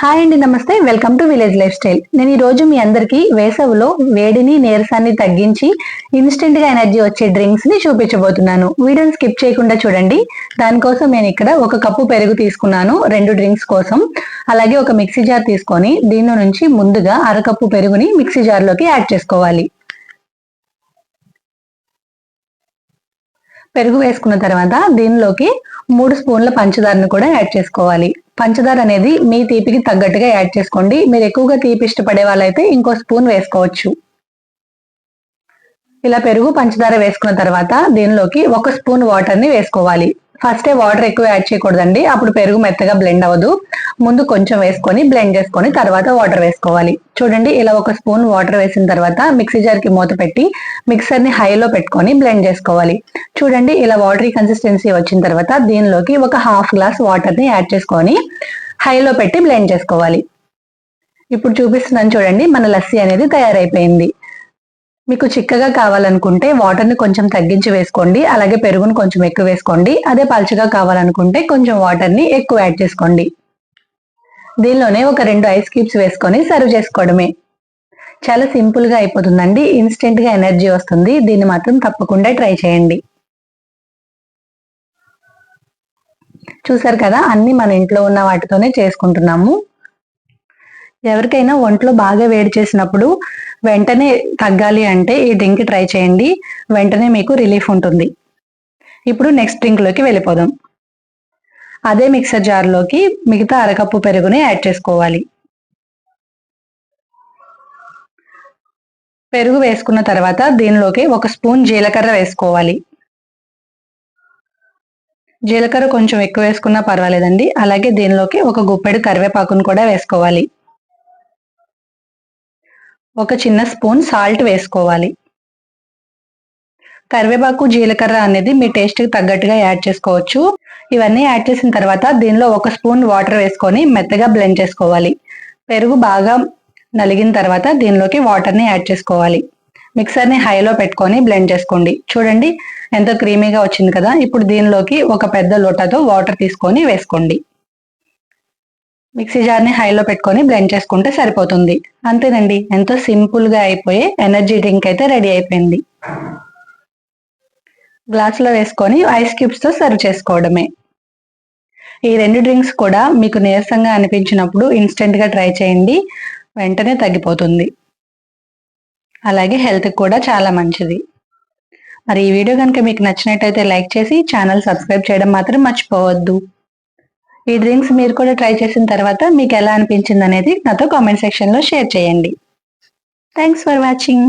Hi అండి నమస్తే. Welcome to village life style. నేను ఈ రోజు మీ అందరికీ వేసవిలో వేడిని నీరసాన్ని తగ్గించి ఇన్స్టెంట్గా ఎనర్జీ వచ్చే డ్రింక్స్ని చూపించబోతున్నాను. వీడియోని స్కిప్ చేయకుండా చూడండి. దానికోసం నేను ఇక్కడ ఒక కప్పు పెరుగు తీసుకున్నాను రెండు డ్రింక్స్ కోసం. అలాగే ఒక మిక్సీ జార్ తీసుకొని దీనిలో నుంచి ముందుగా అరకప్పు పెరుగుని మిక్సీ జార్లోకి యాడ్ చేసుకోవాలి. పెరుగు వేసుకున్న తర్వాత దీనిలోకి మూడు స్పూన్ల పంచదారను కూడా యాడ్ చేసుకోవాలి. పంచదార అనేది మీ తీపికి తగ్గట్టుగా యాడ్ చేసుకోండి. మీరు ఎక్కువగా తీపి ఇష్టపడే వాళ్ళైతే ఇంకో స్పూన్ వేసుకోవచ్చు. ఇలా పెరుగు పంచదార వేసుకున్న తర్వాత దీనిలోకి ఒక స్పూన్ వాటర్ని వేసుకోవాలి. ఫస్టే వాటర్ ఎక్కువ యాడ్ చేయకూడదండి. అప్పుడు పెరుగు మెత్తగా బ్లెండ్ అవ్వదు. ముందు కొంచెం వేసుకొని బ్లెండ్ చేసుకొని తర్వాత వాటర్ వేసుకోవాలి. చూడండి ఇలా ఒక స్పూన్ వాటర్ వేసిన తర్వాత మిక్సీ జార్కి మూత పెట్టి మిక్సర్ని హైలో పెట్టుకొని బ్లెండ్ చేసుకోవాలి. చూడండి ఇలా వాటరీ కన్సిస్టెన్సీ వచ్చిన తర్వాత దీనిలోకి ఒక హాఫ్ గ్లాస్ వాటర్ని యాడ్ చేసుకొని హైలో పెట్టి బ్లెండ్ చేసుకోవాలి. ఇప్పుడు చూపిస్తున్నాను చూడండి మన లస్సీ అనేది తయారైపోయింది. మీకు చిక్కగా కావాలనుకుంటే వాటర్ని కొంచెం తగ్గించి వేసుకోండి. అలాగే పెరుగును కొంచెం ఎక్కువ వేసుకోండి. అదే పలుచగా కావాలనుకుంటే కొంచెం వాటర్ని ఎక్కువ యాడ్ చేసుకోండి. దీనిలోనే ఒక రెండు ఐస్ క్యూబ్స్ వేసుకొని సర్వ్ చేసుకోవడమే. చాలా సింపుల్గా అయిపోతుందండి. ఇన్స్టెంట్గా ఎనర్జీ వస్తుంది. దీన్ని మాత్రం తప్పకుండా ట్రై చేయండి. చూసారు కదా? అన్ని మన ఇంట్లో ఉన్న వాటితోనే చేసుకుంటున్నాము. ఎవరికైనా ఒంట్లో బాగా వేడి చేసినప్పుడు వెంటనే తగ్గాలి అంటే ఈ డ్రింక్ ట్రై చేయండి. వెంటనే మీకు రిలీఫ్ ఉంటుంది. ఇప్పుడు నెక్స్ట్ డ్రింక్లోకి వెళ్ళిపోదాం. అదే మిక్సర్ జార్లోకి మిగతా అరకప్పు పెరుగుని యాడ్ చేసుకోవాలి. పెరుగు వేసుకున్న తర్వాత దీనిలోకి ఒక స్పూన్ జీలకర్ర వేసుకోవాలి. జీలకర్ర కొంచెం ఎక్కువ వేసుకున్నా పర్వాలేదండి. అలాగే దీనిలోకి ఒక గుప్పెడు కరివేపాకును కూడా వేసుకోవాలి. ఒక చిన్న స్పూన్ సాల్ట్ వేసుకోవాలి. కరివేపాకు జీలకర్ర అనేది మీ టేస్ట్కి తగ్గట్టుగా యాడ్ చేసుకోవచ్చు. ఇవన్నీ యాడ్ చేసిన తర్వాత దీనిలో ఒక స్పూన్ వాటర్ వేసుకొని మెత్తగా బ్లెండ్ చేసుకోవాలి. పెరుగు బాగా నలిగిన తర్వాత దీనిలోకి వాటర్ని యాడ్ చేసుకోవాలి. మిక్సర్ని హైలో పెట్టుకొని బ్లెండ్ చేసుకోండి. చూడండి ఎంతో క్రీమీగా వచ్చింది కదా. ఇప్పుడు దీనిలోకి ఒక పెద్ద లోటాతో వాటర్ తీసుకొని వేసుకోండి. మిక్సీ జార్ని హైలో పెట్టుకొని బ్లెండ్ చేసుకుంటే సరిపోతుంది. అంతేనండి ఎంతో సింపుల్గా అయిపోయే ఎనర్జీ డ్రింక్ అయితే రెడీ అయిపోయింది. గ్లాస్లో వేసుకొని ఐస్ క్యూబ్స్తో సర్వ్ చేసుకోవడమే. ఈ రెండు డ్రింక్స్ కూడా మీకు నీరసంగా అనిపించినప్పుడు ఇన్స్టెంట్గా ట్రై చేయండి వెంటనే తగ్గిపోతుంది. అలాగే హెల్త్కి కూడా చాలా మంచిది. మరి ఈ వీడియో కనుక మీకు నచ్చినట్టయితే లైక్ చేసి ఛానల్ సబ్స్క్రైబ్ చేయడం మాత్రం మర్చిపోవద్దు. ఈ డ్రింక్స్ మీరు కూడా ట్రై చేసిన తర్వాత మీకు ఎలా అనిపించింది అనేది నాతో కామెంట్ సెక్షన్లో షేర్ చేయండి. Thanks for watching